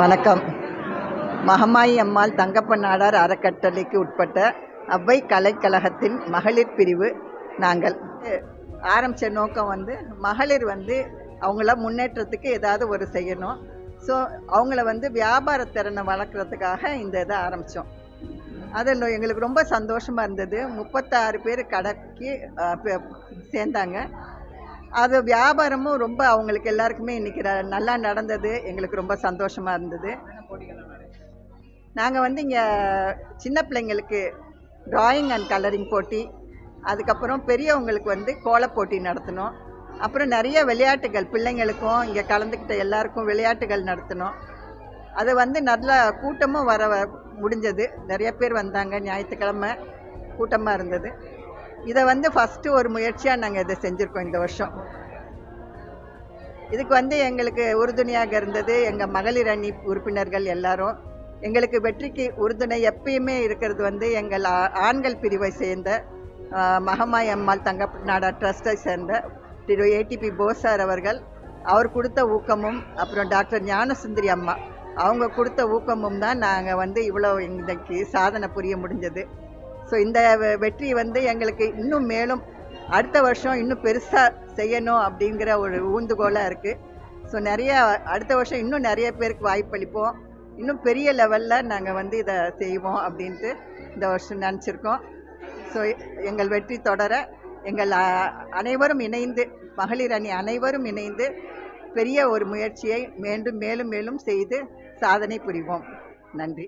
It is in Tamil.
வணக்கம். மகமாயி அம்மாள் தங்கப்ப நாடார் அறக்கட்டளைக்கு உட்பட்ட அவ்வை கலைக்கழகத்தின் மகளிர் பிரிவு நாங்கள். ஆரம்பித்த நோக்கம் வந்து மகளிர் வந்து அவங்கள முன்னேற்றத்துக்கு ஏதாவது ஒரு செய்யணும். ஸோ அவங்கள வந்து வியாபார திறனை வளர்க்குறதுக்காக இந்த இதை ஆரம்பித்தோம் அதில் எங்களுக்கு ரொம்ப சந்தோஷமாக இருந்தது. முப்பத்தாறு பேர் கடைக்கு சேர்ந்தாங்க. அது வியாபாரமும் ரொம்ப அவங்களுக்கு எல்லாருக்குமே இன்னைக்கு நல்லா நடந்தது. எங்களுக்கு ரொம்ப சந்தோஷமாக இருந்தது. நாங்கள் வந்து இங்கே சின்ன பிள்ளைங்களுக்கு டிராயிங் அண்ட் கலரிங் போட்டி அதுக்கப்புறம் பெரியவங்களுக்கு வந்து கோலப் போட்டி நடத்தினோம். அப்புறம் நிறைய விளையாட்டுகள் பிள்ளைங்களுக்கும் இங்கே கலந்துக்கிட்ட எல்லாருக்கும் விளையாட்டுகள் நடத்தினோம். அது வந்து நல்ல கூட்டமும் வர வ- முடிஞ்சது. நிறைய பேர் வந்தாங்க. ஞாயிற்றுக்கிழமை கூட்டமாக இருந்தது. இதை வந்து ஃபஸ்ட்டு ஒரு முயற்சியாக நாங்கள் இதை செஞ்சுருக்கோம் இந்த வருஷம். இதுக்கு வந்து எங்களுக்கு உறுதுணையாக இருந்தது எங்கள் மகளிர் அணி உறுப்பினர்கள் எல்லாரும். எங்களுக்கு வெற்றிக்கு உறுதுணை எப்பயுமே இருக்கிறது வந்து எங்கள் ஆண்கள் பிரிவை சேர்ந்த மகமா எம்மாள் அம்மாள் தங்க நாடா ட்ரஸ்ட்டை சேர்ந்த திரு ஏடிபி போஸ் சார் அவர்கள். அவர் கொடுத்த ஊக்கமும் அப்புறம் டாக்டர் ஞானசுந்தரி அம்மா. அவங்க கொடுத்த ஊக்கமும் தான் நாங்கள் வந்து இவ்வளோ இன்றைக்கு சாதனை புரிய முடிஞ்சது. ஸோ இந்த வெ- வெற்றி வந்து எங்களுக்கு இன்னும் மேலும் அடுத்த வருஷம் இன்னும் பெருசாக செய்யணும் அப்படிங்கிற ஒரு ஊந்துகோலாக இருக்குது ஸோ நிறைய அடுத்த வருஷம் இன்னும் நிறைய பேருக்கு வாய்ப்பளிப்போம் இன்னும் பெரிய லெவலில் நாங்கள் வந்து இதை செய்வோம் அப்படின்ட்டு இந்த வருஷம் நினச்சிருக்கோம். ஸோ எங்கள் வெற்றி தொடர எங்கள் அனைவரும் இணைந்து மகளிர் அணி அனைவரும் இணைந்து பெரிய ஒரு முயற்சியை மீண்டும் மேலும் மேலும் செய்து சாதனை புரிவோம். நன்றி.